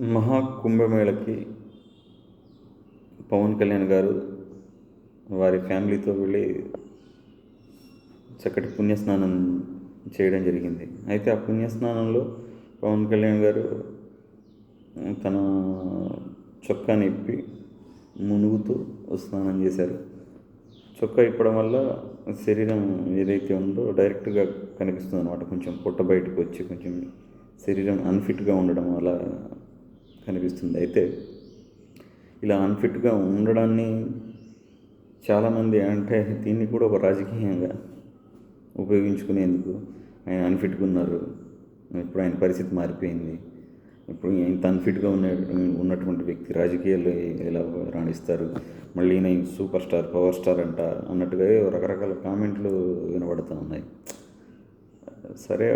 మహాకుంభమేళకి పవన్ కళ్యాణ్ గారు వారి ఫ్యామిలీతో వెళ్ళి చక్కటి పుణ్యస్నానం చేయడం జరిగింది. అయితే ఆ పుణ్యస్నానంలో పవన్ కళ్యాణ్ గారు తన చొక్కాని ఇప్పి మునుగుతూ స్నానం చేశారు. చొక్కా ఇప్పడం వల్ల శరీరం ఏదైతే ఉందో డైరెక్ట్గా కనిపిస్తుంది అనమాట కొంచెం పొట్ట బయటకు వచ్చి కొంచెం శరీరం అన్ఫిట్గా ఉండడం అలా కనిపిస్తుంది. అయితే ఇలా అన్ఫిట్గా ఉండడాన్ని చాలామంది అంటే దీన్ని కూడా ఒక రాజకీయంగా ఉపయోగించుకునేందుకు ఆయన అన్ఫిట్గా ఉన్నారు. ఇప్పుడు ఆయన పరిస్థితి మారిపోయింది. ఇప్పుడు ఇంత అన్ఫిట్గా ఉన్న ఉన్నటువంటి వ్యక్తి రాజకీయాల్లో ఎలా రాణిస్తారు? మళ్ళీ నేను సూపర్ స్టార్ పవర్ స్టార్ అంట అన్నట్టుగా రకరకాల కామెంట్లు వినబడుతూ ఉన్నాయి. సరే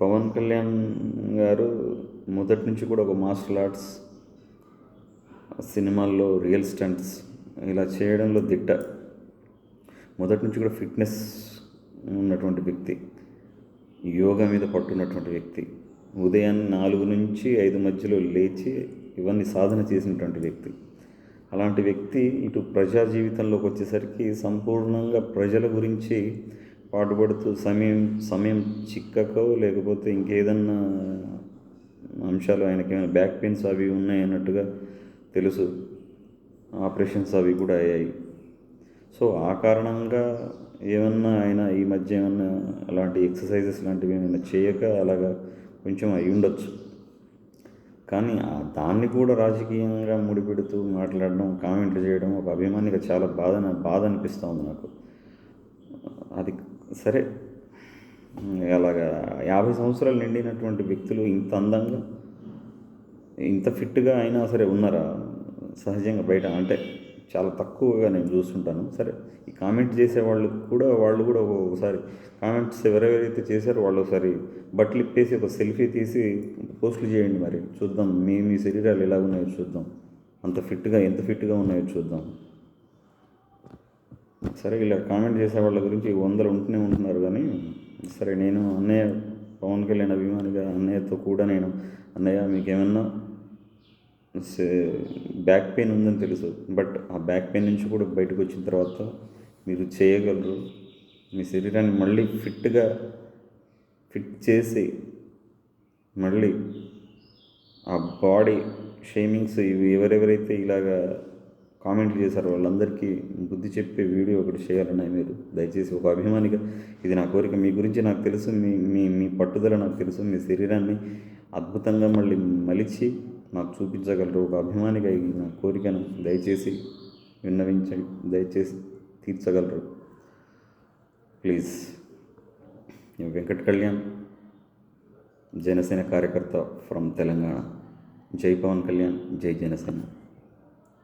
పవన్ కళ్యాణ్ గారు మొదటి నుంచి కూడా ఒక మార్షల్ ఆర్ట్స్ సినిమాల్లో రియల్ స్టంట్స్ ఇలా చేయడంలో దిట్ట. మొదటి నుంచి కూడా ఫిట్నెస్ ఉన్నటువంటి వ్యక్తి యోగా మీద పట్టున్నటువంటి వ్యక్తి ఉదయాన్నే నాలుగు నుంచి ఐదు మధ్యలో లేచి ఇవన్నీ సాధన చేసినటువంటి వ్యక్తి. అలాంటి వ్యక్తి ఇటు ప్రజా జీవితంలోకి వచ్చేసరికి సంపూర్ణంగా ప్రజల గురించి పాటుపడుతూ సమయం సమయం చిక్కకో లేకపోతే ఇంకేదన్నా అంశాలు ఆయనకి ఏమైనా బ్యాక్ పెయిన్స్ అవి ఉన్నాయి అన్నట్టుగా తెలుసు. ఆపరేషన్స్ అవి కూడా అయ్యాయి. సో ఆ కారణంగా ఏమన్నా ఆయన ఈ మధ్య ఏమన్నా అలాంటి ఎక్సర్సైజెస్ లాంటివి ఏమైనా చేయక అలాగా కొంచెం అయి ఉండొచ్చు. కానీ దాన్ని కూడా రాజకీయంగా ముడిపెడుతూ మాట్లాడడం కామెంట్లు చేయడం ఒక అభిమానిగా చాలా బాధ బాధ అనిపిస్తూ ఉంది నాకు. అది సరే అలాగా యాభై సంవత్సరాలు నిండినటువంటి వ్యక్తులు ఇంత అందంగా ఇంత ఫిట్గా అయినా సరే ఉన్నారా? సహజంగా బయట అంటే చాలా తక్కువగా నేను చూస్తుంటాను. సరే ఈ కామెంట్ చేసే వాళ్ళు కూడా వాళ్ళు కూడా ఒకసారి కామెంట్స్ ఎవరెవరైతే చేశారో వాళ్ళు ఒకసారి బట్టలు ఇప్పేసి ఒక సెల్ఫీ తీసి పోస్టులు చేయండి మరి. చూద్దాం మీ మీ శరీరాలు ఎలా ఉన్నాయో చూద్దాం. అంత ఫిట్గా ఎంత ఫిట్గా ఉన్నాయో చూద్దాం. సరే ఇలా కామెంట్ చేసే వాళ్ళ గురించి వందలు ఉంటూనే ఉంటున్నారు కానీ సరే నేను అన్నయ్య పవన్ కళ్యాణ్ అభిమానిగా అన్నయ్యతో కూడా నేను అన్నయ్య మీకేమన్నా బ్యాక్ పెయిన్ ఉందని తెలుసు బట్ ఆ బ్యాక్ పెయిన్ నుంచి కూడా బయటకు వచ్చిన తర్వాత మీరు చేయగలరు. మీ శరీరాన్ని మళ్ళీ ఫిట్గా ఫిట్ చేసి మళ్ళీ ఆ బాడీ షేమింగ్స్ ఇవి ఎవరెవరైతే ఇలాగా కామెంట్లు చేశారు. వాళ్ళందరికీ బుద్ధి చెప్పే వీడియో ఒకటి చేయాలన్నాయి మీరు. దయచేసి ఒక అభిమానిగా ఇది నా కోరిక. మీ గురించి నాకు తెలుసు. మీ మీ మీ పట్టుదల నాకు తెలుసు. మీ శరీరాన్ని అద్భుతంగా మళ్ళీ మలిచి నాకు చూపించగలరు. ఒక అభిమానిగా ఇది నా కోరికను దయచేసి విన్నవించ దయచేసి తీర్చగలరు. ప్లీజ్. వెంకట్ కళ్యాణ్ జనసేన కార్యకర్త ఫ్రమ్ తెలంగాణ. జై పవన్ కళ్యాణ్ జై జనసేన.